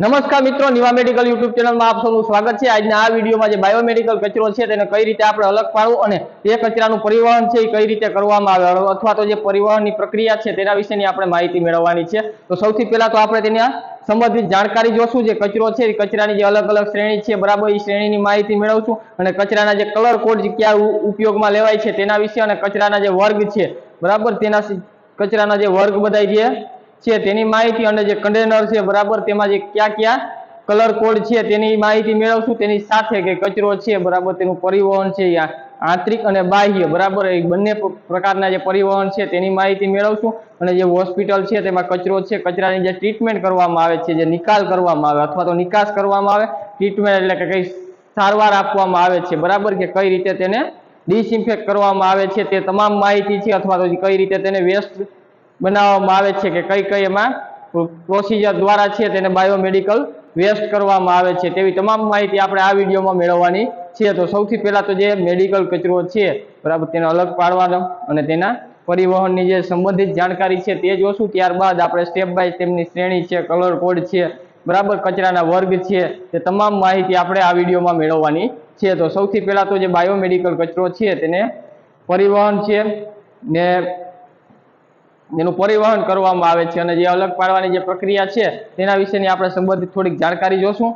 નમસ્કાર મિત્રો, Niva medical YouTube ચેનલમાં આપ સૌનું સ્વાગત છે. આજના આ વિડીયોમાં જે બાયોમેડિકલ કચરો છે તેને કઈ રીતે આપણે અલગ પાડવું અને તે કચરાનું પરિવહન છે એ કઈ રીતે કરવામાં આવે અથવા તો જે પરિવહનની પ્રક્રિયા છે તેના વિશેની આપણે માહિતી મેળવવાની છે. તો સૌથી પહેલા તો આપણે તેની સંબંધિત જાણકારી જોશું. જે કચરો છે કચરાની જે અલગ અલગ શ્રેણી છે, બરાબર એ શ્રેણીની માહિતી મેળવશું અને કચરાના જે કલર કોડ ક્યાં ઉપયોગમાં લેવાય છે તેના વિશે અને કચરાના જે વર્ગ છે, બરાબર, તેના કચરાના જે વર્ગ બધા જે છે, તેની માહિતી અને જે કન્ટેનર છે, બરાબર, તેમાં જે ક્યાં ક્યાં કલર કોડ છે, તેની માહિતી મેળવશું. તેની સાથે કે કચરો છે, બરાબર, તેનું પરિવહન છે, યા આંતરિક અને બાહ્ય, બરાબર, એ બંને પ્રકારના જે પરિવહન છે, તેની માહિતી મેળવશું. અને જે હોસ્પિટલ છે, તેમાં કચરો છે, કચરાની જે ટ્રીટમેન્ટ કરવામાં આવે છે, જે નિકાલ કરવામાં આવે, અથવા તો નિકાસ કરવામાં આવે ટ્રીટમેન્ટ એટલે કે કઈ સારવાર આપવામાં આવે છે, બરાબર, કે કઈ રીતે તેને ડિસઇન્ફેક્ટ કરવામાં આવે છે, તે તમામ માહિતી છે, અથવા તો કઈ રીતે તેને વેસ્ટ બનાવવામાં આવે છે કે કઈ કઈ એમાં પ્રોસિજર દ્વારા છે તેને બાયોમેડિકલ વેસ્ટ કરવામાં આવે છે. તેવી તમામ માહિતી આપણે આ વિડીયોમાં મેળવવાની છે. તો સૌથી પહેલાં તો જે મેડિકલ કચરો છે, બરાબર, તેને અલગ પાડવાનો અને તેના પરિવહનની જે સંબંધિત જાણકારી છે તે જોશું. ત્યારબાદ આપણે સ્ટેપ બાય તેમની શ્રેણી છે કલર કોડ છે, બરાબર, કચરાના વર્ગ છે, તે તમામ માહિતી આપણે આ વિડીયોમાં મેળવવાની છે. તો સૌથી પહેલાં તો જે બાયોમેડિકલ કચરો છે, તેને પરિવહન છે ને જેનું પરિવહન કરવામાં આવે છે અને જે અલગ પાડવાની જે પ્રક્રિયા છે તેના વિશેની આપણે સંબંધિત થોડીક જાણકારી જોશું.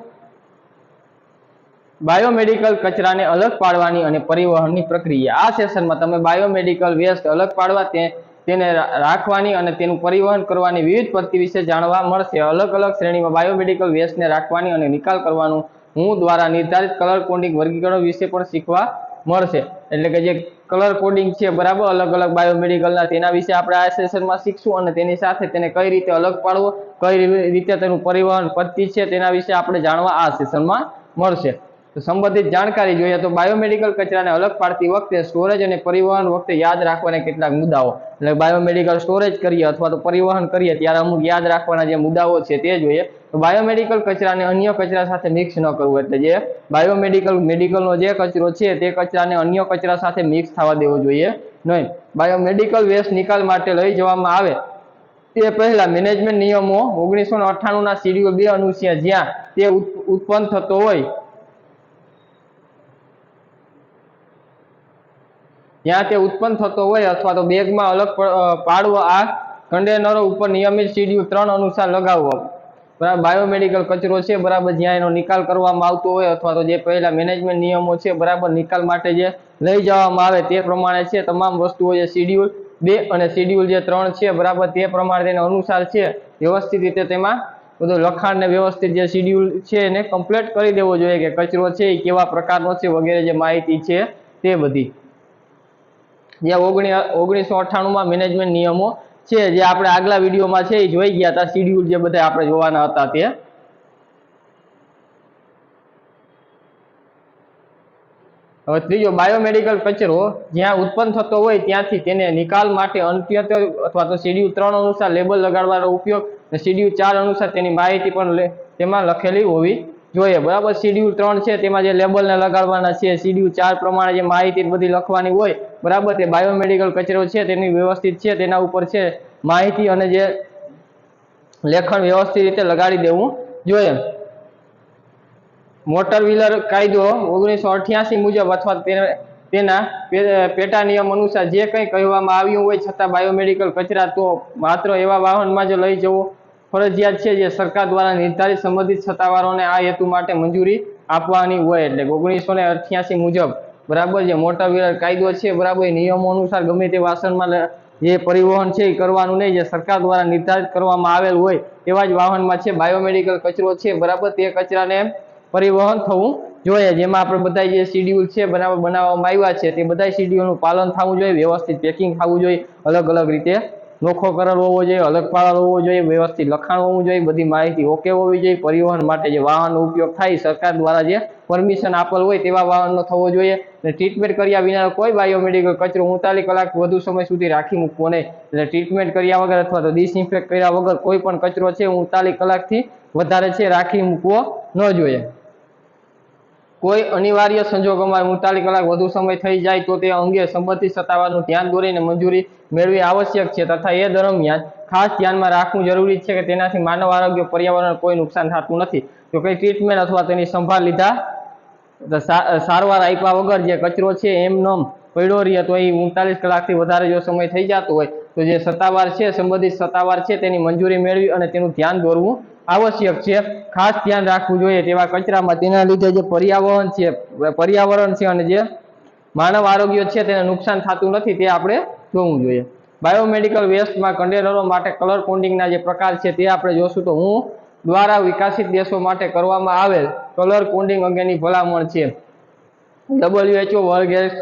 બાયોમેડિકલ કચરાને અલગ પાડવાની અને પરિવહનની પ્રક્રિયા. આ સેશનમાં તમે બાયોમેડિકલ વેસ્ટ અલગ પાડવા તે, તેને રાખવાની અને તેનું પરિવહન કરવાની વિવિધ પદ્ધતિ વિશે જાણવા મળશે. અલગ અલગ શ્રેણીમાં બાયોમેડિકલ વેસ્ટને રાખવાની અને નિકાલ કરવાનું હું દ્વારા નિર્ધારિત કલર કોડિંગ વર્ગીકરણ વિશે પણ શીખવા મળશે. એટલે કે જે કલર કોડિંગ છે, બરાબર? અલગ અલગ બાયોમેડિકલના તેના વિશે આપણે આ સેશનમાં શીખશું અને તેની સાથે તેને કઈ રીતે અલગ પાડવો, કઈ રીતે તેનું પરિવહન પદ્ધતિ છે, તેના વિશે આપણે જાણવા આ સેશનમાં મળશે. તો સંબંધિત જાણકારી જોઈએ તો બાયોમેડિકલ કચરાને અલગ પાડતી વખતે સ્ટોરેજ અને પરિવહન વખતે યાદ રાખવાના કેટલાક મુદ્દાઓ. એટલે બાયોમેડિકલ સ્ટોરેજ કરીએ અથવા તો પરિવહન કરીએ ત્યારે અમુક યાદ રાખવાના જે મુદ્દાઓ છે તે જોઈએ. તો બાયોમેડિકલ કચરાને અન્ય કચરા સાથે મિક્સ ન કરવું એટલે જે બાયોમેડિકલ, મેડિકલનો જે કચરો છે તે કચરાને અન્ય કચરા સાથે મિક્સ થવા દેવો જોઈએ નહીં. બાયોમેડિકલ વેસ્ટ નિકાલ માટે લઈ જવામાં આવે તે પહેલા મેનેજમેન્ટ નિયમો ઓગણીસો અઠ્ઠાણુંના શેડ્યુલ બે અનુસાર જ્યાં તે ઉત- ઉત્પન્ન થતો હોય જ્યાં તે ઉત્પન્ન થતો હોય અથવા તો બેગમાં અલગ પાડવો, આ કન્ટેનરો ઉપર નિયમિત શિડ્યુલ ત્રણ અનુસાર લગાવવો. બરાબર, બાયોમેડિકલ કચરો છે, બરાબર, જ્યાં એનો નિકાલ કરવામાં આવતો હોય અથવા તો જે પહેલા મેનેજમેન્ટ નિયમો છે, બરાબર, નિકાલ માટે જે લઈ જવામાં આવે તે પ્રમાણે છે, તમામ વસ્તુઓ જે શિડ્યુલ બે અને શિડ્યુલ જે ત્રણ છે, બરાબર, તે પ્રમાણે તેના અનુસાર છે, વ્યવસ્થિત રીતે તેમાં બધું લખાણ ને વ્યવસ્થિત જે શિડ્યુલ છે એને કમ્પ્લીટ કરી દેવો જોઈએ કે કચરો છે એ કેવા પ્રકારનો છે વગેરે જે માહિતી છે તે બધી. જે ઓગણી ઓગણીસો અઠ્ઠાણુંમાં મેનેજમેન્ટ નિયમો છે, જે આપણે આગલા વિડીયોમાં છે, એ જોઈ ગયા હતા શિડ્યુલ જે બધા આપણે જોવાના હતા તે. હવે ત્રીજો બાયોમેડિકલ કચરો, જ્યાં ઉત્પન્ન થતો હોય ત્યાંથી તેને નિકાલ માટે અંત્યત અથવા તો શેડ્યુલ ત્રણ અનુસાર લેબલ લગાડવાનો ઉપયોગ અને શેડ્યુલ ચાર અનુસાર તેની માહિતી પણ તેમાં લખેલી હોવી જોઈએ, બરાબર? શિડ્યુલ ત્રણ છે, તેમાં જે લેબલને લગાડવાના છે, શિડ્યુલ ચાર પ્રમાણે જે માહિતી બધી લખવાની હોય, બરાબર? તે બાયોમેડિકલ કચરો છે, તેની વ્યવસ્થિત છે, તેના ઉપર છે, માહિતી અને જે લેખન વ્યવસ્થિત રીતે લગાડી દેવું જોઈએ. મોટર વ્હીલર કાયદો ઓગણીસો અઠ્યાસી મુજબ અથવા તેને- પેટા નિયમ અનુસાર જે કંઈ કહેવામાં આવ્યું હોય છતાં બાયોમેડિકલ કચરા તો માત્ર એવા વાહનમાં જ લઈ જવો ફરજિયાત છે જે સરકાર દ્વારા નિર્ધારિત સંબંધિત સત્તાવારોને આ હેતુ માટે મંજૂરી આપવાની હોય એટલે ઓગણીસો ને અઠ્યાસી મુજબ બરાબર જે મોટર વ્હીલર કાયદો છે, બરાબર નિયમો અનુસાર ગમે તે વાસણમાં જે પરિવહન છે એ કરવાનું નહીં. જે સરકાર દ્વારા નિર્ધારિત કરવામાં આવેલ હોય તેવા જ વાહનમાં છે, બાયોમેડિકલ કચરો છે, બરાબર તે કચરાને પરિવહન થવું જોઈએ. જેમાં આપણે બધા જે શિડ્યુલ છે બરાબર બનાવવામાં આવ્યા છે, તે બધા શિડ્યુલનું પાલન થવું જોઈએ, વ્યવસ્થિત પેકિંગ થવું જોઈએ અલગ અલગ રીતે નોખો કરેલ હોવો જોઈએ અલગ પાડેલ હોવો જોઈએ, વ્યવસ્થિત લખાણ હોવું જોઈએ, બધી માહિતી ઓકે હોવી જોઈએ. પરિવહન માટે જે વાહનનો ઉપયોગ થાય, સરકાર દ્વારા જે પરમિશન આપેલ હોય તેવા વાહનનો થવો જોઈએ. અને ટ્રીટમેન્ટ કર્યા વિના કોઈ બાયોમેડિકલ કચરો ઉતાલી કલાક વધુ સમય સુધી રાખી મૂકવો નહીં. એટલે ટ્રીટમેન્ટ કર્યા વગર અથવા તો ડિસઇન્ફેક્ટ કર્યા વગર કોઈ પણ કચરો છે ઉતાલી કલાકથી વધારે છે, રાખી મૂકવો ન જોઈએ. કોઈ અનિવાર્ય સંજોગોમાં મુડતાલીસ કલાક વધુ સમય થઈ જાય તો તે અંગે સંબંધિત સત્તાવારનું ધ્યાન દોરીને મંજૂરી મેળવી આવશ્યક છે તથા એ દરમિયાન ખાસ ધ્યાનમાં રાખવું જરૂરી છે કે તેનાથી માનવ આરોગ્ય પર્યાવરણ કોઈ નુકસાન થતું નથી. જો કઈ ટ્રીટમેન્ટ અથવા તેની સંભાળ લીધા સારવાર આપ્યા વગર જે કચરો છે એમ નમ પડ્યો રહે તો એ ઉનતાલીસ કલાકથી વધારે જો સમય થઈ જતો હોય તો જે સત્તાવાર છે, સંબંધિત સત્તાવાર છે, તેની મંજૂરી મેળવી અને તેનું ધ્યાન દોરવું આવશ્યક છે. ખાસ ધ્યાન રાખવું જોઈએ તેવા કચરામાં તેના લીધે જે પર્યાવરણ છે પર્યાવરણ છે અને જે માનવ આરોગ્ય છે તેને નુકસાન થતું નથી તે આપણે જોવું જોઈએ. બાયોમેડિકલ વેસ્ટમાં કન્ટેનરો માટે કલર કોડિંગના જે પ્રકાર છે તે આપણે જોશું તો હું દ્વારા વિકસિત દેશો માટે કરવામાં આવેલ કલર કોડિંગ અંગેની ભલામણ છે. ડબલ્યુએચઓ વર્લ્ડ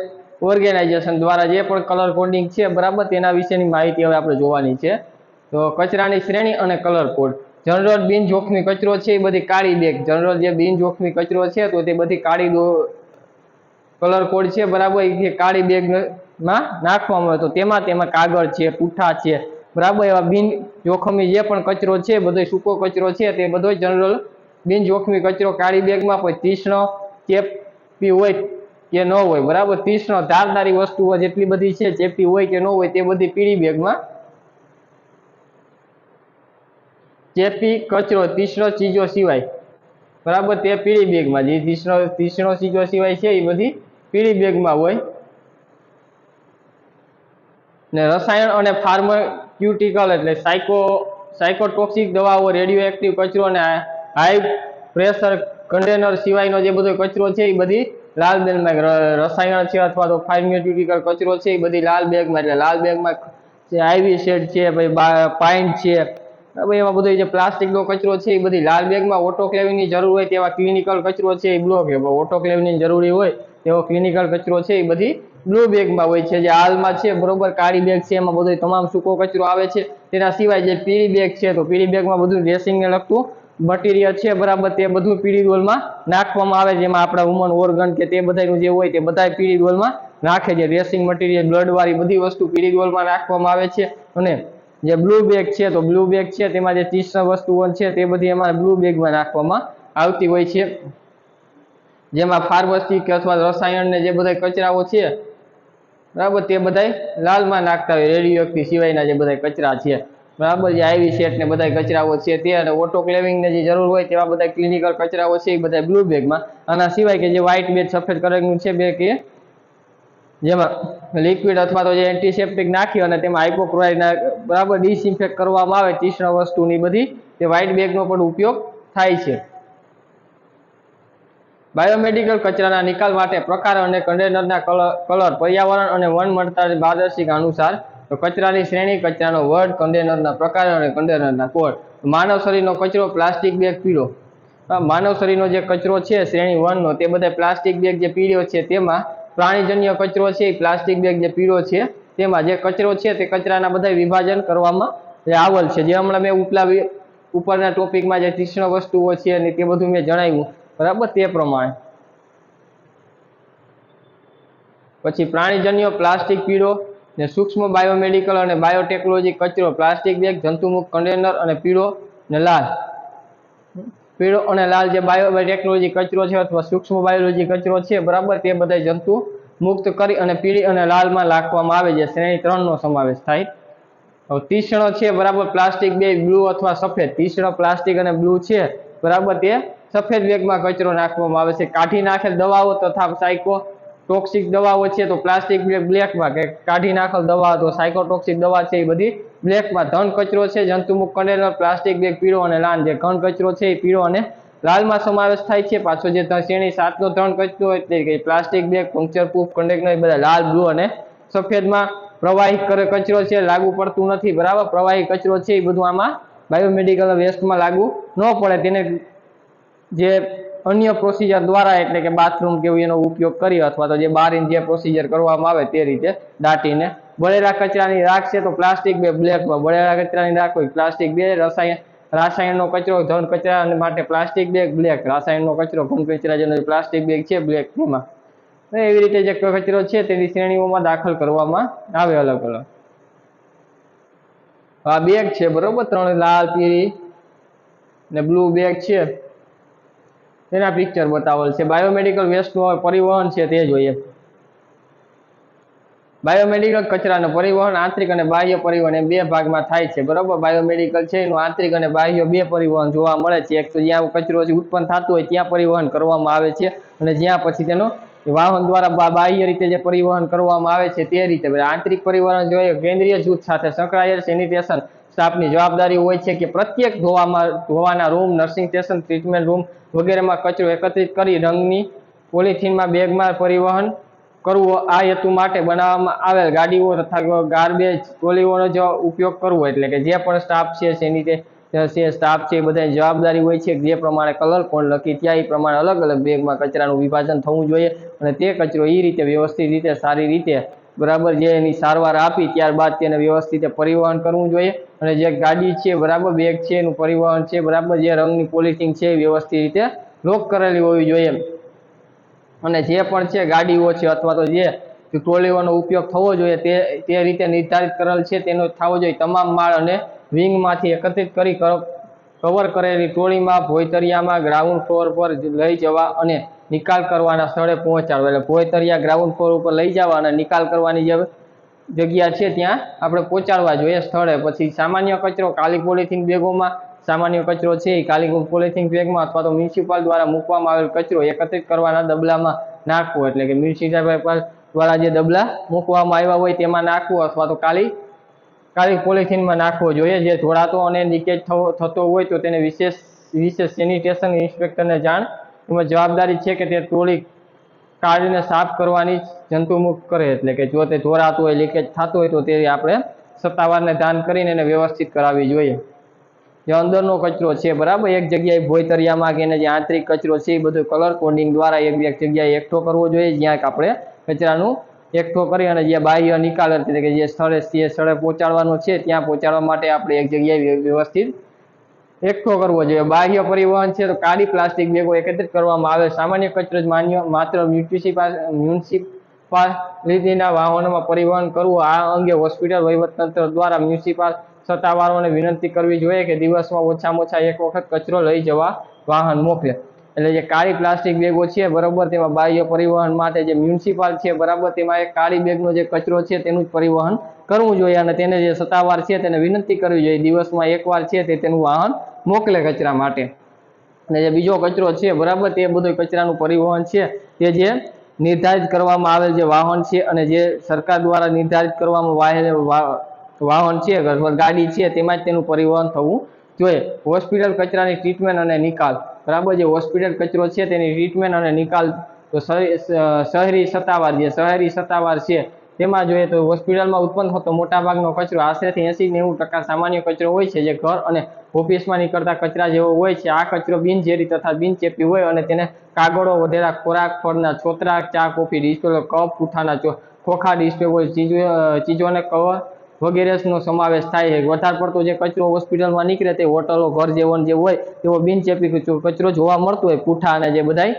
ઓર્ગેનાઇઝેશન દ્વારા જે પણ કલર કોડિંગ છે, બરાબર? તેના વિશેની માહિતી હવે આપણે જોવાની છે. તો કચરાની શ્રેણી અને કલર કોડ જનરલ બિન જોખમી કચરો છે, એ બધી કાળી બેગ. જનરલ જે બિન જોખમી કચરો છે, તો તે બધી કાળી કલર કોડ છે, બરાબર? એ કાળી બેગમાં નાખવામાં આવે તો તેમાં તેમાં કાગળ છે, પૂઠા છે, બરાબર? એવા બિન જોખમી જે પણ કચરો છે, બધો સૂકો કચરો છે, તે બધો જનરલ બિન જોખમી કચરો કાળી બેગમાં, કોઈ તીક્ષ્ણ ચેપી હોય કે ન હોય, બરાબર? તીક્ષ્ણ ધારદારી વસ્તુઓ જેટલી બધી છે ચેપી હોય કે ન હોય તે બધી પીળી બેગમાં ચેપી કચરો તીક્ષ્ણ ચીજો સિવાય, બરાબર? તે પીળી બેગમાં, જે તીક્ષ્ણ તીક્ષ્ણ ચીજો સિવાય છે, એ બધી પીળી બેગમાં હોય. ને રસાયણ અને ફાર્માક્યુટિકલ એટલે સાયકો, સાયકોટોક્સિક દવાઓ રેડિયો એક્ટિવ કચરો અને હાઈ પ્રેશર કન્ટેનર સિવાયનો જે બધો કચરો છે, એ બધી લાલ બેગમાં રસાયણ છે અથવા તો ફાર્મ્યુટિકલ કચરો છે, એ બધી લાલ બેગમાં, એટલે લાલ બેગમાં જે આઈવી શેડ છે, પછી પાઇન્ટ છે ભાઈ એમાં બધો જે પ્લાસ્ટિકનો કચરો છે, એ બધી લાલ બેગમાં ઓટોક્લેવિંગની જરૂર હોય તેવા ક્લિનિકલ કચરો છે, એ બ્લો કે ઓટોક્લેવિંગની જરૂરી હોય તેવો ક્લિનિકલ કચરો છે, એ બધી બ્લુ બેગમાં હોય છે, જે હાલમાં છે, બરોબર કાળી બેગ છે, એમાં બધો તમામ સૂકો કચરો આવે છે, તેના સિવાય જે પીળી બેગ છે, તો પીળી બેગમાં બધું ડ્રેસિંગને લગતું મટીરિયલ છે, બરાબર, તે બધું પીડી ગોલમાં નાખવામાં આવે, જેમાં આપણા વુમન ઓર્ગન કે તે બધાનું જે હોય તે બધા પીડી ગોલમાં નાખે છે. રેસિંગ મટીરિયલ બ્લડવાળી બધી વસ્તુ પીડી ગોલમાં નાખવામાં આવે છે. અને જે બ્લુ બેગ છે, તો બ્લુ બેગ છે, તેમાં જે તીક્ષ્ણ વસ્તુઓ છે, તે બધી એમાં બ્લુ બેગમાં નાખવામાં આવતી હોય છે. જેમાં ફાર્મસી કે અથવા રસાયણ ને જે બધા કચરાઓ છે, બરાબર, તે બધાય લાલમાં નાખતા હોય રેડિયો સિવાયના જે બધા કચરા છે. બરાબર જે આઈવી સેટ ને બધા કચરાઓ છે તે અને ઓટોક્લેવિંગ ને જે જરૂર હોય તેવા બધા ક્લિનિકલ કચરાઓ છે એ બધા બ્લુ બેગમાં આના સિવાય કે જે વ્હાઇટ બેગ સફેદ કલરનું છે બેગ કે જેમાં લિક્વિડ અથવા તો જે એન્ટીસેપ્ટિક નાખી અને તેમાં હાઇપોક્લોરાઇડ બરાબર ડિસઇન્ફેક્ટ કરવામાં આવે તીક્ષ્ણ વસ્તુની બધી, તે વ્હાઇટ બેગનો પણ ઉપયોગ થાય છે. બાયોમેડિકલ કચરાના નિકાલ માટે પ્રકાર અને કન્ટેનરના કલર પર્યાવરણ અને વન મળતા માર્ગદર્શિકા અનુસાર તો કચરાની શ્રેણી, કચરાનો વર્ડ કન્ટેનરના પ્રકાર અને કન્ટેનરના કોડ. માનવ શરીરનો કચરો પ્લાસ્ટિક બેગ પીળો. માનવ શરીરનો જે કચરો છે, શ્રેણી વનનો, તે બધા પ્લાસ્ટિક બેગ જે પીળો છે, તેમાં પ્રાણીજન્ય કચરો છે, એ પ્લાસ્ટિક બેગ જે પીળો છે, તેમાં જે કચરો છે, તે કચરાના બધા વિભાજન કરવામાં આવેલ છે. જે હમણાં મેં ઉપલા ઉપરના ટોપિકમાં જે તીક્ષ્ણ વસ્તુઓ છે અને તે બધું મેં જણાવ્યું. બરાબર? તે પ્રમાણે. પછી પ્રાણીજન્ય, પ્લાસ્ટિક પીળો ને સૂક્ષ્મ બાયોમેડિકલ અને બાયોટેકનોલોજી કચરો પ્લાસ્ટિક બેગ જંતુમુક્ત કન્ટેનર અને પીળો ને લાલ. પીળો અને લાલ જે બાયોટેકનોલોજી કચરો છે અથવા સૂક્ષ્મ બાયોલોજી કચરો છે, બરાબર? તે બધા જંતુ મુક્ત કરી અને પીળી અને લાલમાં નાખવામાં આવે છે. શ્રેણી ત્રણનો સમાવેશ થાય. હવે છે, બરાબર? પ્લાસ્ટિક બેગ બ્લુ અથવા સફેદ. તીક્ષ્ણ પ્લાસ્ટિક અને બ્લુ છે, બરાબર? તે સફેદ બેગમાં કચરો નાખવામાં આવે છે. કાઢી નાખેલ દવાઓ તથા સાયકો ટોક્સિક દવાઓ છે તો પ્લાસ્ટિક બ્લેકમાં કે કાઢી નાખેલ દવા તો સાયકોટોક્સિક દવા છે એ બધી બ્લેકમાં ધન કચરો છે, જંતુમુક્ત કન્ટેનર પ્લાસ્ટિક બેગ પીળો અને લાલ. જે ઘન કચરો છે એ પીળો અને લાલમાં સમાવેશ થાય છે. પાછો જે શ્રેણી સાતનો ત્રણ કચરો એટલે કે plastic bag puncture proof container બધા લાલ બ્લુ અને સફેદમાં પ્રવાહી કચરો છે, લાગુ પડતું નથી. બરાબર? પ્રવાહી કચરો છે એ બધું આમાં બાયોમેડિકલ વેસ્ટમાં લાગુ ન પડે. તેને જે અન્ય પ્રોસિજર દ્વારા એટલે કે બાથરૂમ કેવું એનો ઉપયોગ કરી અથવા તો જે બારીને જે પ્રોસિજર કરવામાં આવે તે રીતે દાટીને બળેલા કચરાની રાખ છે તો પ્લાસ્ટિક બે બ્લેકમાં બળેલા કચરાની રાખ હોય પ્લાસ્ટિક બે, રસાયણ, રાસાયણનો કચરો ઘન કચરા માટે પ્લાસ્ટિક બેગ બ્લેક રાસાયણનો કચરો, ઘન કચરા જેનો પ્લાસ્ટિક બેગ છે બ્લેક તેમાં. એવી રીતે જે કચરો છે તેની શ્રેણીઓમાં દાખલ કરવામાં આવે અલગ અલગ. આ બેગ છે બરોબર, ત્રણ લાલ, પીળી ને બ્લુ બેગ છે. તેના પિક્ચર બતાવેલ છે. બાયોમેડિકલ વેસ્ટનું પરિવહન છે તે જોઈએ. બાયોમેડિકલ કચરાનું પરિવહન આંતરિક અને બાહ્ય પરિવહન એમ બે ભાગમાં થાય છે. બરોબર? બાયોમેડિકલ છે એનું આંતરિક અને બાહ્ય બે પરિવહન જોવા મળે છે. એક તો જ્યાં કચરો ઉત્પન્ન થતો હોય ત્યાં પરિવહન કરવામાં આવે છે અને જ્યાં પછી તેનો વાહન દ્વારા બાહ્ય રીતે જે પરિવહન કરવામાં આવે છે તે રીતે. આંતરિક પરિવહન જોઈએ. કેન્દ્રીય જૂથ સાથે સંકળાયેલ સેનિટેશન સ્ટાફની જવાબદારી હોય છે કે પ્રત્યેક ધોવામાં, ધોવાના room nursing station treatment room વગેરેમાં કચરો એકત્રિત કરી રંગની પોલિથીનમાં બેગમાં પરિવહન કરવું, આ હેતુ માટે બનાવવામાં આવેલ ગાડીઓ તથા ગાર્બેજ ટ્રોલીઓનો જો ઉપયોગ કરવો, એટલે કે જે પણ સ્ટાફ છે સેનિટે છે સ્ટાફ છે એ બધાની જવાબદારી હોય છે, જે પ્રમાણે કલર કોડ લખી ત્યાં, એ પ્રમાણે અલગ અલગ બેગમાં કચરાનું વિભાજન થવું જોઈએ અને તે કચરો એ રીતે વ્યવસ્થિત રીતે, સારી રીતે બરાબર જે એની સારવાર આપી ત્યારબાદ તેને વ્યવસ્થિત પરિવહન કરવું જોઈએ. અને જે ગાડી છે, બરાબર બેગ છે, એનું પરિવહન છે, બરાબર જે રંગની પોલિથીન છે વ્યવસ્થિત રીતે લોક કરેલી હોવી જોઈએ અને જે પણ છે ગાડીઓ છે અથવા તો જે ટ્રોલીઓનો ઉપયોગ થવો જોઈએ તે તે રીતે નિર્ધારિત કરેલ છે તેનો થવો જોઈએ. તમામ માળ અને વિંગમાંથી એકત્રિત કરી કવર કરેલી ટ્રોલીમાં ભોયતરિયામાં, ગ્રાઉન્ડ ફ્લોર પર લઈ જવા અને નિકાલ કરવાના સ્થળે પહોંચાડવો એટલે ભોયતરિયા ગ્રાઉન્ડ ફ્લોર ઉપર લઈ જવા અને નિકાલ કરવાની જે જગ્યા છે ત્યાં આપણે પહોંચાડવા જોઈએ સ્થળે. પછી સામાન્ય કચરો કાલી પોલિથીન બેગોમાં, સામાન્ય કચરો છે એ કાલી પોલિથીન બેગમાં અથવા તો મ્યુનિસિપાલ દ્વારા મૂકવામાં આવેલ કચરો એકત્રિત કરવાના ડબલામાં નાખવો. એટલે કે મ્યુનિસિપાલ દ્વારા જે ડબલા મૂકવામાં આવ્યા હોય તેમાં નાખવો અથવા તો કાલી કાળી પોલિથીનમાં નાખવો જોઈએ. જે ઢોળાતો અને લીકેજ થતો હોય તો તેને વિશેષ વિશેષ સેનિટેશન ઇન્સ્પેક્ટરને જાણ એમાં જવાબદારી છે કે તે ટોળી કાઢીને સાફ કરવાની જંતુમુક્ત કરે. એટલે કે જો તે જોરાતું હોય લીકેજ થતું હોય તો તે આપણે સત્તાવારને ધ્યાન કરીને એને વ્યવસ્થિત કરાવવી જોઈએ. જે અંદરનો કચરો છે, બરાબર? એક જગ્યાએ ભોયતરિયામાં કે એને જે આંતરિક કચરો છે, એ બધું કલર કોડિંગ દ્વારા એક એક જગ્યાએ એકઠો કરવો જોઈએ. જ્યાં આપણે કચરાનું એકઠો કરી અને જે બાહ્ય નિકાલ એટલે કે જે સ્થળે તે સ્થળે પહોંચાડવાનું છે, ત્યાં પહોંચાડવા માટે આપણે એક જગ્યાએ વ્યવસ્થિત એકઠો કરવો જોઈએ. બાહ્ય પરિવહન છે તો કાળી પ્લાસ્ટિક બેગો એકત્રિત કરવામાં આવે. સામાન્ય કચરો જ માન્ય, માત્ર મ્યુનિસિપાલ મ્યુનિસિપાલિટીના વાહનોમાં પરિવહન કરવું. આ અંગે હોસ્પિટલ વહીવટતંત્ર દ્વારા મ્યુનિસિપાલ સત્તાવારોને વિનંતી કરવી જોઈએ કે દિવસમાં ઓછામાં ઓછા એક વખત કચરો લઈ જવા વાહન મોકલે. એટલે જે કાળી પ્લાસ્ટિક બેગો છે, બરાબર, તેમાં બાહ્ય પરિવહન માટે જે મ્યુનિસિપાલ છે, બરાબર, તેમાં એક કાળી બેગનો જે કચરો છે, તેનું જ પરિવહન કરવું જોઈએ અને તેને જે સત્તાવાર છે, તેને વિનંતી કરવી જોઈએ. દિવસમાં એકવાર છે તે તેનું વાહન મોકલે કચરા માટે. અને જે બીજો કચરો છે, બરાબર, તે બધો કચરાનું પરિવહન છે, તે જે નિર્ધારિત કરવામાં આવેલ જે વાહન છે અને જે સરકાર દ્વારા નિર્ધારિત કરવામાં વાહન છે ગાડી છે, તેમાં જ તેનું પરિવહન થવું જોઈએ. હોસ્પિટલ કચરાની ટ્રીટમેન્ટ અને નિકાલ. બરાબર, જે હોસ્પિટલ કચરો છે તેની ટ્રીટમેન્ટ અને નિકાલ તો શહેરી સત્તાવાર જે શહેરી સત્તાવાર છે. તેમાં જોઈએ તો હોસ્પિટલમાં ઉત્પન્ન થતો મોટાભાગનો કચરો આશરેથી એંસી નેવું ટકા સામાન્ય કચરો હોય છે, જે ઘર અને ઓફિસમાં નીકળતા કચરા જેવો હોય છે. આ કચરો બિનઝેરી તથા બિનચેપી હોય અને તેને કાગળો, વધેલા ખોરાક, ફળના છોતરા, ચા, કોફી ડિસ્પેલો કપ પૂઠાના ખોખા હોય ચીજો ચીજોને કવર વગેરેનો સમાવેશ થાય છે. વધારે પડતો જે કચરો હોસ્પિટલમાં નીકળે તે હોટલો, ઘર જેવો જે હોય તેવો બિનચેપી કચરો જોવા મળતો હોય. પૂઠા અને જે બધાય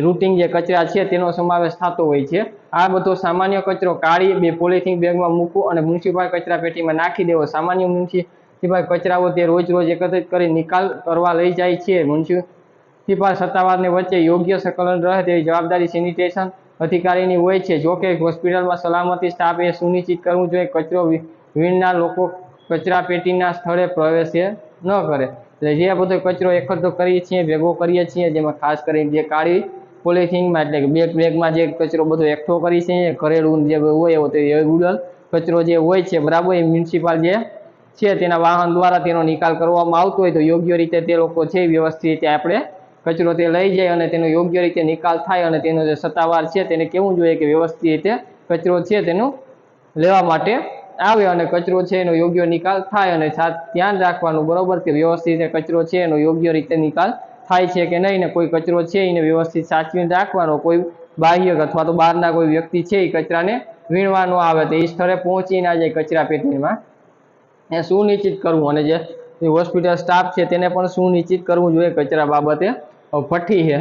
રૂટિંગ જે કચરા છે તેનો સમાવેશ થતો હોય છે. આ બધો સામાન્ય કચરો કાઢી બે પોલિથીન બેગમાં મૂકવો અને મ્યુનિસિપલ કચરા પેટીમાં નાખી દેવો. સામાન્ય મ્યુનિસિપલ કચરાઓ તે રોજ રોજ એકત્રિત કરી નિકાલ કરવા લઈ જાય છે. મ્યુનિસિપલ સત્તાવારની વચ્ચે યોગ્ય સંકલન રહે તેવી જવાબદારી સેનિટેશન અધિકારીની હોય છે. જો કે હોસ્પિટલમાં સલામતી સ્ટાફ એ સુનિશ્ચિત કરવું જોઈએ કચરો વી- વીણનાર લોકો કચરા પેટીના સ્થળે પ્રવેશે ન કરે. એટલે જે બધો કચરો એકઠો કરીએ છીએ, ભેગો કરીએ છીએ, જેમાં ખાસ કરીને જે કાળી પોલિથીનમાં એટલે કે બેગ, બેગમાં જે કચરો બધો એકઠો કરીએ છીએ ઘરેલું જે હોય એવો તે રેગ્યુલર કચરો જે હોય છે, બરાબર, એ મ્યુનિસિપાલ જે છે, તેના વાહન દ્વારા તેનો નિકાલ કરવામાં આવતો હોય તો યોગ્ય રીતે તે લોકો છે વ્યવસ્થિત રીતે આપણે કચરો તે લઈ જાય અને તેનો યોગ્ય રીતે નિકાલ થાય અને તેનો જે સત્તાવાર છે તેને કેવું જોઈએ કે વ્યવસ્થિત રીતે કચરો છે તેનું લેવા માટે આવે અને કચરો છે એનો યોગ્ય નિકાલ થાય અને ધ્યાન રાખવાનું બરોબર કે વ્યવસ્થિત કચરો છે એનો યોગ્ય રીતે નિકાલ થાય છે કે નહીં ને કોઈ કચરો છે એને વ્યવસ્થિત સાચવીને રાખવાનો કોઈ બાહ્ય અથવા તો બહારના કોઈ વ્યક્તિ છે એ કચરાને વીણવા ન આવે તો એ સ્થળે પહોંચી ના જાય કચરા પેટીમાં. એ સુનિશ્ચિત કરવું અને જે હોસ્પિટલ સ્ટાફ છે તેને પણ સુનિશ્ચિત કરવું જોઈએ કચરા બાબતે. ભઠ્ઠી છે.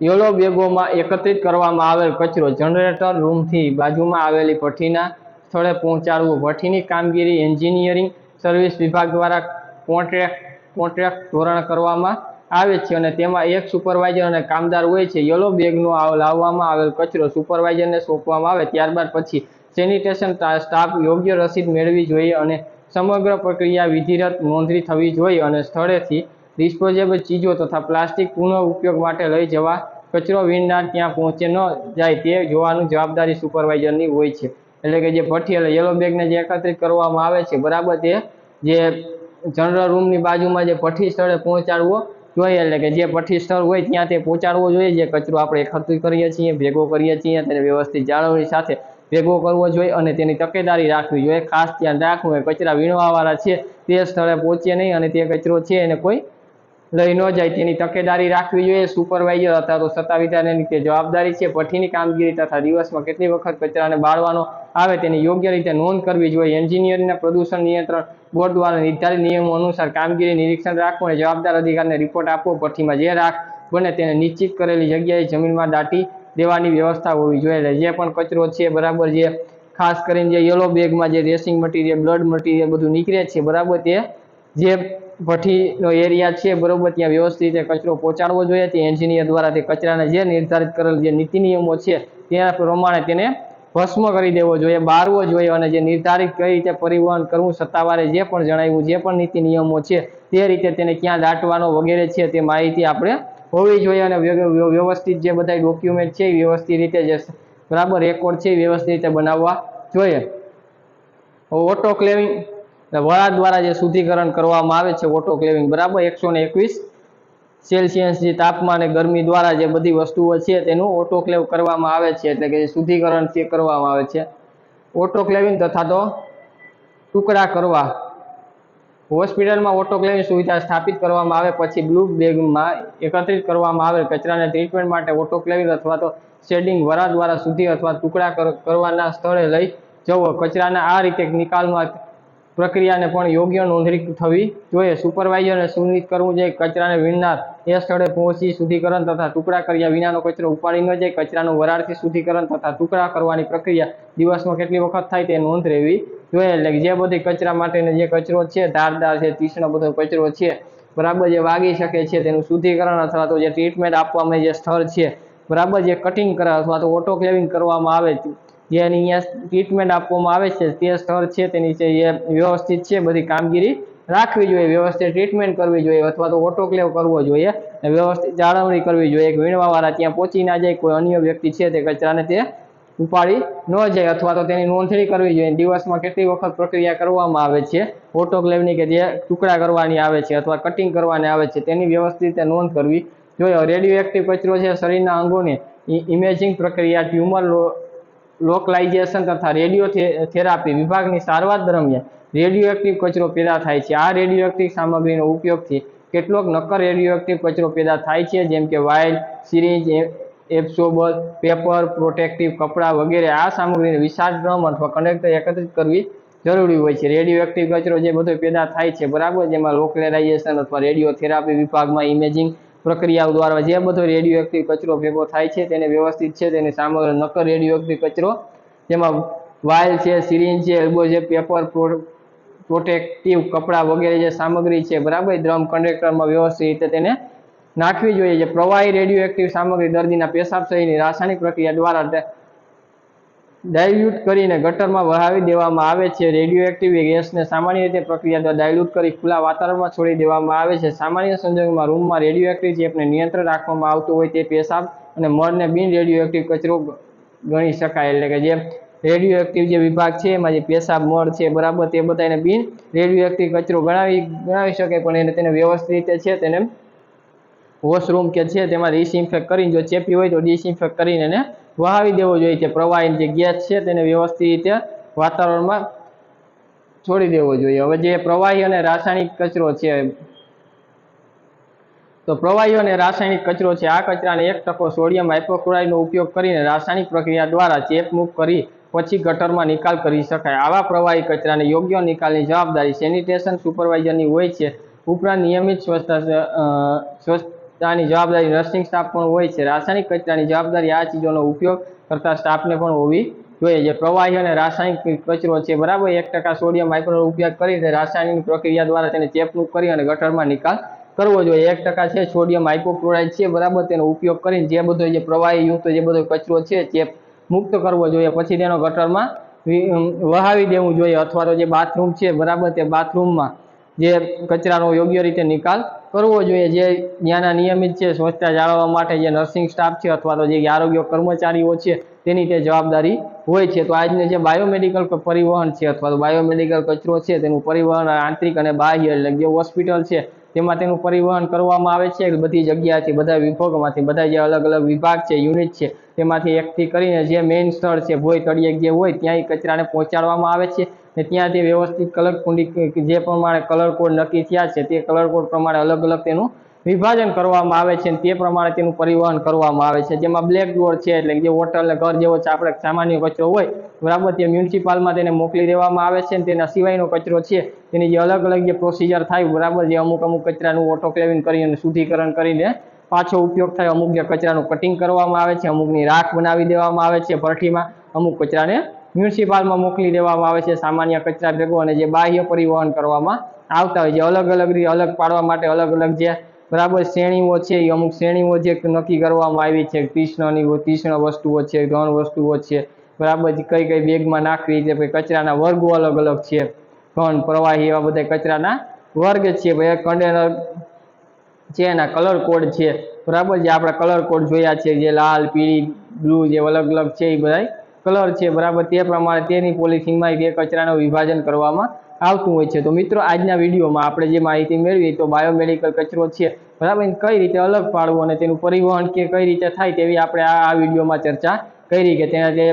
યોલો બેગોમાં એકત્રિત કરવામાં આવેલ કચરો જનરેટર રૂમથી બાજુમાં આવેલી ભઠ્ઠીના સ્થળે પહોંચાડવું. ભઠ્ઠીની કામગીરી એન્જિનિયરિંગ સર્વિસ વિભાગ દ્વારા કોન્ટ્રેક્ટ, કોન્ટ્રાક્ટ ધોરણ કરવામાં આવે છે અને તેમાં એક સુપરવાઇઝર અને કામદાર હોય છે. યલો બેગનો લાવવામાં આવેલ કચરો સુપરવાઇઝરને સોંપવામાં આવે ત્યારબાદ પછી સેનિટેશન સ્ટાફ યોગ્ય રસીદ મેળવી જોઈએ અને સમગ્ર પ્રક્રિયા વિધિરત નોંધણી થવી જોઈએ અને સ્થળેથી ડિસ્પોઝેબલ ચીજો તથા પ્લાસ્ટિક પુનઃ ઉપયોગ માટે લઈ જવા કચરો વીણનાર ત્યાં પહોંચે ન જાય તે જોવાનું જવાબદારી સુપરવાઇઝરની હોય છે. એટલે કે જે ભઠ્ઠી એટલે યલો બેગને જે એકત્રિત કરવામાં આવે છે, બરાબર તે જે જનરલ રૂમની બાજુમાં જે ભઠ્ઠી સ્થળે પહોંચાડવો જોઈએ એટલે કે જે ભઠ્ઠી સ્થળ હોય ત્યાં તે પહોંચાડવો જોઈએ, જે કચરો આપણે એકત્રિત કરીએ છીએ, ભેગો કરીએ છીએ, તેને વ્યવસ્થિત જાળવણી સાથે ભેગો કરવો જોઈએ અને તેની તકેદારી રાખવી જોઈએ. ખાસ ધ્યાન રાખવું કચરા વીણવાવાળા છે, તે સ્થળે પહોંચે નહીં અને તે કચરો છે એને કોઈ લઈ ન જાય, તેની તકેદારી રાખવી જોઈએ સુપરવાઇઝર અથવા તો સત્તાવીધારની જવાબદારી છે, ભઠ્ઠીની કામગીરી તથા દિવસમાં કેટલી વખત કચરાને બાળવાનો આવે તેની યોગ્ય રીતે નોંધ કરવી જોઈએ. એન્જિનિયરિંગના પ્રદૂષણ નિયંત્રણ બોર્ડ દ્વારા નિર્ધારિત નિયમો અનુસાર કામગીરી નિરીક્ષણ રાખવું અને જવાબદાર અધિકારીને રિપોર્ટ આપવો ભઠ્ઠીમાં જે રાખ બને તેને નિશ્ચિત કરેલી જગ્યાએ જમીનમાં દાટી દેવાની વ્યવસ્થા હોવી જોઈએ. જે પણ કચરો છે, બરાબર જે ખાસ કરીને જે યલો બેગમાં જે રેસિંગ મટીરિયલ બ્લડ મટીરિયલ બધું નીકળે છે, બરાબર તે જે ભઠ્ઠીનો એરિયા છે, બરોબર, ત્યાં વ્યવસ્થિત કચરો પહોંચાડવો જોઈએ. તે એન્જિનિયર દ્વારા તે કચરાને જે નિર્ધારિત કરેલ જે નીતિ નિયમો છે ત્યાં પ્રમાણે તેને ભસ્મ કરી દેવો જોઈએ, બારવો જોઈએ અને જે નિર્ધારિત કઈ રીતે પરિવહન કરવું સત્તાવારે જે પણ જણાવ્યું, જે પણ નીતિ નિયમો છે, તે રીતે તેને ક્યાં દાટવાનો વગેરે છે, તે માહિતી આપણે હોવી જોઈએ અને વ્ય- વ્ય- વ્યવસ્થિત જે બધા ડોક્યુમેન્ટ છે, એ વ્યવસ્થિત રીતે જે બરાબર રેકોર્ડ છે, એ વ્યવસ્થિત રીતે બનાવવા જોઈએ. ઓટોક્લેવિંગ વડા દ્વારા જે શુદ્ધિકરણ કરવામાં આવે છે ઓટોક્લેવિંગ બરાબર? એકસો ને એકવીસ સેલ્સિયસ જે તાપમાન ગરમી દ્વારા જે બધી વસ્તુઓ છે તેનું ઓટોક્લેવ કરવામાં આવે છે. એટલે કે શુદ્ધિકરણ તે કરવામાં આવે છે. ઓટોક્લેવિંગ તથા તો ટુકડા કરવા. હોસ્પિટલમાં ઓટોક્લેવિંગ સુવિધા સ્થાપિત કરવામાં આવે, પછી બ્લુ બેગમાં એકત્રિત કરવામાં આવે, કચરાને ટ્રીટમેન્ટ માટે ઓટોક્લેવિંગ અથવા તો શેડિંગ વરા દ્વારા સુધી અથવા ટુકડા કરવાના સ્થળે લઈ જવો. કચરાના આ રીતે નિકાલમાં પ્રક્રિયાને પણ યોગ્ય નોંધણી થવી જોઈએ. સુપરવાઇઝરને સુનિશ્ચિત કરવું જોઈએ કચરાને વીણનાર એ સ્થળે પહોંચી શુદ્ધિકરણ તથા ટુકડા કર્યા વિનાનો કચરો ઉપાડી ન જાય. કચરાનું વરાળથી શુદ્ધિકરણ તથા ટુકડા કરવાની પ્રક્રિયા દિવસમાં કેટલી વખત થાય તે નોંધ રહેવી જોઈએ. એટલે જે બધી કચરા માટેનો જે કચરો છે, ધારદાર છે, તીક્ષ્ણ બધો કચરો છે, બરાબર જે વાગી શકે છે તેનું શુદ્ધિકરણ અથવા તો જે ટ્રીટમેન્ટ આપવામાં જે સ્થળ છે, બરાબર જે કટિંગ કરે અથવા તો ઓટોક્લેવિંગ કરવામાં આવે જે અહીંયા ટ્રીટમેન્ટ આપવામાં આવે છે, તે સ્થળ છે, તેની છે એ વ્યવસ્થિત છે, બધી કામગીરી રાખવી જોઈએ, વ્યવસ્થિત ટ્રીટમેન્ટ કરવી જોઈએ અથવા તો ઓટોક્લેવ કરવો જોઈએ, વ્યવસ્થિત જાળવણી કરવી જોઈએ, એક વીણવાવાળા ત્યાં પહોંચી ના જાય, કોઈ અન્ય વ્યક્તિ છે તે કચરાને તે ઉપાડી ન જાય અથવા તો તેની નોંધણી કરવી જોઈએ. દિવસમાં કેટલી વખત પ્રક્રિયા કરવામાં આવે છે ઓટોક્લેવની કે જે ટુકડા કરવાની આવે છે અથવા કટિંગ કરવાની આવે છે, તેની વ્યવસ્થિત નોંધ કરવી જોઈએ. રેડિયો એક્ટિવ કચરો છે શરીરના અંગોને ઇમેજિંગ પ્રક્રિયા ટ્યુમર લોકલાઇઝેશન તથા રેડિયો થેરાપી વિભાગની સારવાર દરમિયાન રેડિયો એક્ટિવ કચરો પેદા થાય છે. આ રેડિયો એક્ટિવ સામગ્રીનો ઉપયોગથી કેટલોક નક્કર રેડિયો એક્ટિવ કચરો પેદા થાય છે, જેમ કે vial syringe absorber, paper, protective કપડાં વગેરે. આ સામગ્રીને વિશાળ ડ્રમ અથવા કનેક્ટર એકત્રિત કરવી જરૂરી હોય છે. રેડિયો એક્ટિવ કચરો જે બધો પેદા થાય છે, બરાબર? જેમાં લોકલેરાઇઝેશન અથવા રેડિયો થેરાપી વિભાગમાં ઇમેજિંગ પ્રક્રિયાઓ દ્વારા જે બધો રેડિયો એક્ટિવ કચરો ભેગો થાય છે તેને વ્યવસ્થિત છે તેની સામગ્રી નક્કર રેડિયો એક્ટિવ કચરો, જેમાં વાયલ છે સિરિંજ છે એલ્બો છે પેપર પ્રોટેક્ટિવ કપડાં વગેરે જે સામગ્રી છે, બરાબર? ડ્રમ કન્ડક્ટરમાં વ્યવસ્થિત રીતે તેને નાખવી જોઈએ. જે પ્રવાહી રેડિયો એક્ટિવ સામગ્રી દર્દીના પેશાબ સહિતની રાસાયણિક પ્રક્રિયા દ્વારા ડાયલ્યુટ કરીને ગટરમાં વહાવી દેવામાં આવે છે. રેડિયો એક્ટિવ ગેસને સામાન્ય રીતે પ્રક્રિયા દ્વારા ડાયલ્યુટ કરી ખુલ્લા વાતાવરણમાં છોડી દેવામાં આવે છે. સામાન્ય સંજોગોમાં રૂમમાં રેડિયો એક્ટિવ ચેપને નિયંત્રણ રાખવામાં આવતું હોય તે પેશાબ અને મળને બિન રેડિયો એક્ટિવ કચરો ગણી શકાય. એટલે કે જે રેડિયો એક્ટિવ જે વિભાગ છે, એમાં જે પેશાબ મળ છે, બરાબર તે બધાને બિન રેડિયો એક્ટિવ કચરો ગણાવી ગણાવી શકે પણ એને તેને વ્યવસ્થિત રીતે છે તેને વોશરૂમ કે છે તેમાં ડિસઇન્ફેક્ટ કરીને જો ચેપી હોય તો ડિસઇન્ફેક્ટ કરીને એને વહાવી દેવો જોઈએ કે પ્રવાહી જે ગેસ છે તેને વ્યવસ્થિત રીતે વાતાવરણમાં છોડી દેવો જોઈએ. હવે જે પ્રવાહી અને રાસાયણિક કચરો છે તો પ્રવાહીઓ અને રાસાયણિક કચરો છે આ કચરાને એક ટકો સોડિયમ હાઇપોક્લોરાઇડનો ઉપયોગ કરીને રાસાયણિક પ્રક્રિયા દ્વારા ચેપમુક્ત કરી પછી ગટરમાં નિકાલ કરી શકાય. આવા પ્રવાહી કચરાને યોગ્ય નિકાલની જવાબદારી સેનિટેશન સુપરવાઇઝરની હોય છે. ઉપરાંત નિયમિત સ્વચ્છતા અ, સ્વચ્છતાની જવાબદારી નર્સિંગ સ્ટાફ પણ હોય છે. રાસાયણિક કચરાની જવાબદારી આ ચીજોનો ઉપયોગ કરતા સ્ટાફને પણ હોવી જોઈએ. જે પ્રવાહી અને રાસાયણિક કચરો છે, બરાબર? એક ટકા સોડિયમ માઇક્રોનો ઉપયોગ કરીને રાસાયણિક પ્રક્રિયા દ્વારા તેને ચેપનું કરી અને ગટરમાં નિકાલ કરવો જોઈએ. એક ટકા છે સોડિયમ હાઇપોક્લોરાઇડ છે, બરાબર? તેનો ઉપયોગ કરીને જે બધો જે પ્રવાહી યુક્ત જે બધો કચરો છે, ચેપ મુક્ત કરવો જોઈએ. પછી તેનો ગટરમાં વહાવી દેવું જોઈએ. અથવા તો જે બાથરૂમ છે, બરાબર? તે બાથરૂમમાં જે કચરાનો યોગ્ય રીતે નિકાલ કરવો જોઈએ, જે ત્યાંના નિયમિત છે, સ્વચ્છતા જાળવવા માટે જે નર્સિંગ સ્ટાફ છે અથવા તો જે આરોગ્ય કર્મચારીઓ છે, તેની તે જવાબદારી હોય છે. તો આજને જે બાયોમેડિકલ પરિવહન છે અથવા તો બાયોમેડિકલ કચરો છે, તેનું પરિવહન આંતરિક અને બાહ્ય એટલે જે હોસ્પિટલ છે તેમાં તેનું પરિવહન કરવામાં આવે છે. બધી જગ્યાથી, બધા વિભાગોમાંથી, બધા જે અલગ અલગ વિભાગ છે યુનિટ છે, તેમાંથી એકથી કરીને જે મેઇન સ્થળ છે, ભોય તળિયે જે હોય ત્યાં કચરાને પહોંચાડવામાં આવે છે ને ત્યાં તે વ્યવસ્થિત કલર કુંડી, જે પ્રમાણે કલર કોડ નક્કી થયા છે, તે કલર કોડ પ્રમાણે અલગ અલગ તેનું વિભાજન કરવામાં આવે છે તે પ્રમાણે તેનું પરિવહન કરવામાં આવે છે. જેમાં બ્લેક ડોર છે એટલે જે હોટલ ઘર જેવો આપણે સામાન્ય કચરો હોય, બરાબર, તે મ્યુનિસિપાલમાં તેને મોકલી દેવામાં આવે છે તેના સિવાયનો કચરો છે, તેની જે અલગ અલગ જે પ્રોસિજર થાય, બરાબર, જે અમુક અમુક કચરાનું ઓટોક્લેવિંગ કરીને શુદ્ધિકરણ કરીને પાછો ઉપયોગ થાય, અમુક જે કચરાનું કટિંગ કરવામાં આવે છે, અમુકની રાખ બનાવી દેવામાં આવે છે, ભરઠીમાં અમુક કચરાને મ્યુનિસિપાલમાં મોકલી દેવામાં આવે છે, સામાન્ય કચરા ભેગો અને જે બાહ્ય પરિવહન કરવામાં આવતા હોય છે અલગ અલગ રીતે અલગ પાડવા માટે અલગ અલગ જે બરાબર શ્રેણીઓ છે એ અમુક શ્રેણીઓ જે નક્કી કરવામાં આવી છે તીક્ષ્ણની તીક્ષ્ણ વસ્તુઓ છે ઘણ વસ્તુઓ છે, બરાબર કઈ કઈ બેગમાં નાખવી છે, પછી કચરાના વર્ગો અલગ અલગ છે ઘન પ્રવાહી એવા બધા કચરાના વર્ગ છે ભાઈ કન્ટેનર છે, એના કલર કોડ છે, બરાબર જે આપણે કલર કોડ જોયા છે, જે લાલ, પીળી બ્લુ જે અલગ અલગ છે એ બધા કલર છે, બરાબર તે પ્રમાણે તેની પોલિથીનમાં તે કચરાનું વિભાજન કરવામાં આવતું હોય છે. તો મિત્રો, આજના વિડીયોમાં આપણે જે માહિતી મેળવી તો બાયોમેડિકલ કચરો છે, બરાબર? કઈ રીતે અલગ પાડવો અને તેનું પરિવહન કે કઈ રીતે થાય તેવી આપણે આ વિડીયોમાં ચર્ચા કરી કે તેના જે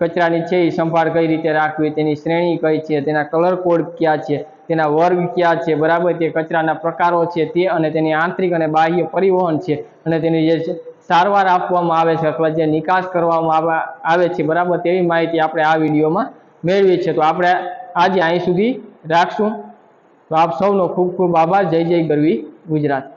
કચરાની છે એ સંભાળ કઈ રીતે રાખવી, તેની શ્રેણી કઈ છે, તેના કલર કોડ ક્યાં છે, તેના વર્ગ ક્યાં છે, બરાબર? તે કચરાના પ્રકારો છે તે અને તેની આંતરિક અને બાહ્ય પરિવહન છે અને તેની જે સારવાર આપવામાં આવે છે અથવા જે નિકાસ કરવામાં આવે છે, બરાબર? તેવી માહિતી આપણે આ વિડીયોમાં મેળવી છે. તો આપણે આજે અહીં સુધી રાખશું. તો આપ સૌનો ખૂબ ખૂબ આભાર. જય જય ગરવી ગુજરાત.